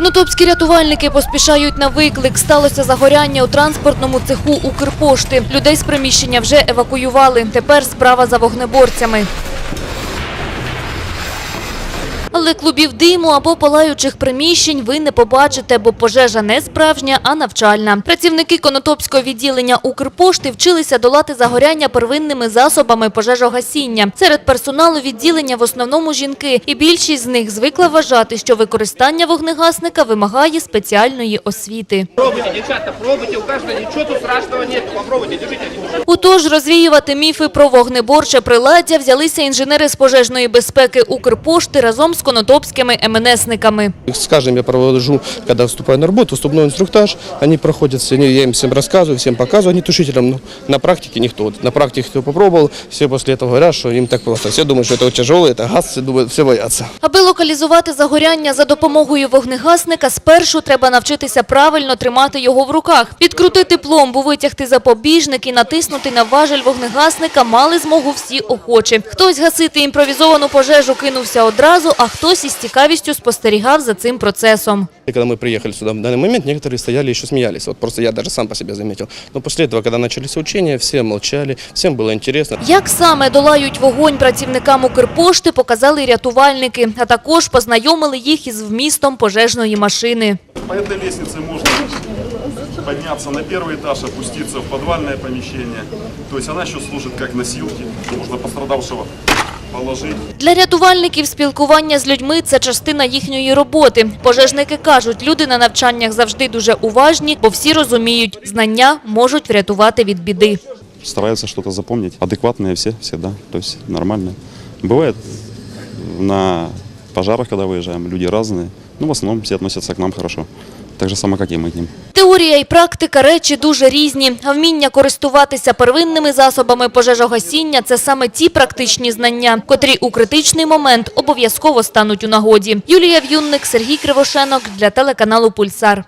Конотопські рятувальники поспішають на виклик. Сталося загоряння у транспортному цеху Укрпошти. Людей з приміщення вже евакуювали. Тепер справа за вогнеборцями. Але клубів диму або палаючих приміщень ви не побачите, бо пожежа не справжня, а навчальна. Працівники Конотопського відділення Укрпошти вчилися долати загоряння первинними засобами пожежогасіння. Серед персоналу відділення в основному жінки, і більшість з них звикла вважати, що використання вогнегасника вимагає спеціальної освіти. Пробуйте, девчата, пробуйте, у каждого ничего тут страшного нет. Попробуйте, держите. Утож розвіювати міфи про вогнеборче приладдя взялися інженери з пожежної безпеки Укрпошти разом з конотопськими МНСниками. С каждым я провожу, когда вступаю на работу, вступной инструктаж, они проходят, все, я им всем рассказываю, всем показываю, они тушителям, но на практике никто. Вот На практике кто попробовал, все после этого говорят, что им так просто. Все думают, что это вот тяжело, это газ, все думают, все боятся. Аби локалізувати загоряння за допомогою вогнегасника, спершу треба навчитися правильно тримати його в руках. Підкрутити пломбу, витягти запобіжник і натиснути на важель вогнегасника мали змогу всі охочі. Хтось гасити імпровізовану пожежу кинувся одразу, а хтось із цікавістю спостерігав за цим процесом. И когда мы приехали сюда в данный момент, некоторые стояли еще смеялись. Вот просто я даже сам по себе заметил. Но после этого, когда начались учения, все молчали, всем было интересно. Як саме долають вогонь працівникам Укрпошти, показали й рятувальники, а також познайомили їх із вмістом пожежної машини. По этой лестнице можно подняться на первый этаж, опуститься в подвальное помещение. То есть она еще служит как носилки. Можно пострадавшего положить. Для рятувальників спілкування з людьми – це частина їхньої роботи. Пожежники кажуть, люди на навчаннях завжди дуже уважні, бо всі розуміють, знання можуть врятувати від біди. стараются что-то запомнить. Адекватные все всегда, то есть нормальные. Бывает на пожарах, когда выезжаем, люди разные, но в основном все относятся к нам хорошо. Так же само, как и мы к ним. Теорія і практика – речі дуже різні. А вміння користуватися первинними засобами пожежогасіння – це саме ті практичні знання, котрі у критичний момент обов'язково стануть у нагоді. Юлія В'юнник, Сергій Кривошенок для телеканалу «Пульсар».